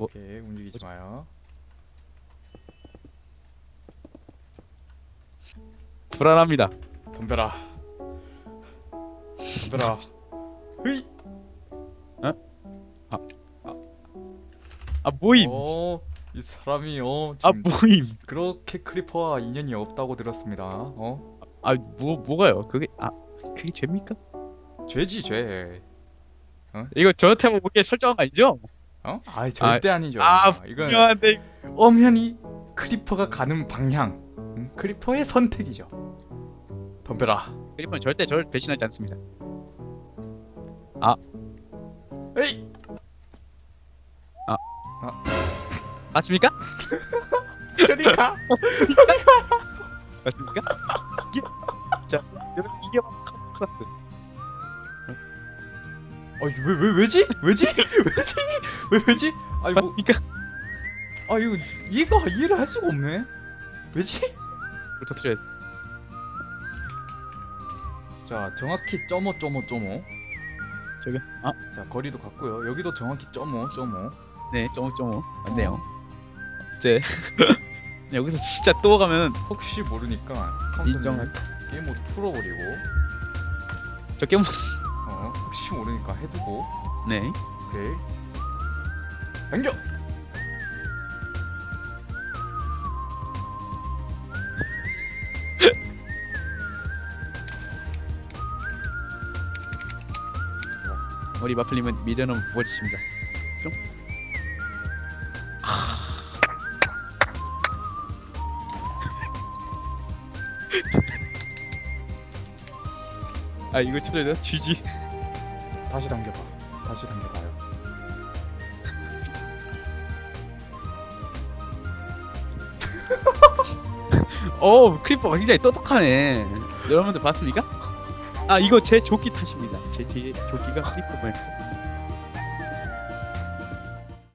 뭐? 오케이 움직이지 마요. 불안합니다. 덤벼라. 덤벼라. 흐이. 아 모임. 어, 이 사람이 어 아 지금 모임. 그렇게 크리퍼와 인연이 없다고 들었습니다. 어? 아 뭐 뭐가요? 그게 아 그게 죄입니까? 죄지 죄. 이거 저한테 보기에 설정한 거 아니죠? 어? 아이 절대 아, 니죠 아 이건 미안한데 엄연히 크리퍼가 가는 방향. 음, 크리퍼의 선택이죠. 덤벼라. 그리면 절대 저를 배신하지 않습니다. 에이. 맞습니까? 저리 가. 맞습니까? 이게 자 여러분 이게 클라스. 아왜왜 왜지? 왜지? 왜지? 왜 왜지? 아니 뭐 맞습니까? 아 이거 이해가 이해를 할 수가 없네. 왜지? 돼. 자 정확히 점오 점오 점오. 저기 아 자 거리도 같고요. 여기도 정확히 점오 점오. 네, 점점점 맞네요. 이제 여기서 진짜 또 가면 혹시 모르니까 인정할 게임 모드 풀어버리고 저 게임 어 혹시 모르니까 해두고 네. 오케이 당겨 우리 마플님은 미련은 부어지십니다. 뿅. 아 이거 틀려져? GG. 다시 당겨봐 다시 당겨봐요 어 크리퍼가 굉장히 똑똑하네. 여러분들 봤습니까? 아 이거 제 조끼 탓입니다. 제 뒤에 조끼가 크리퍼 모양이죠.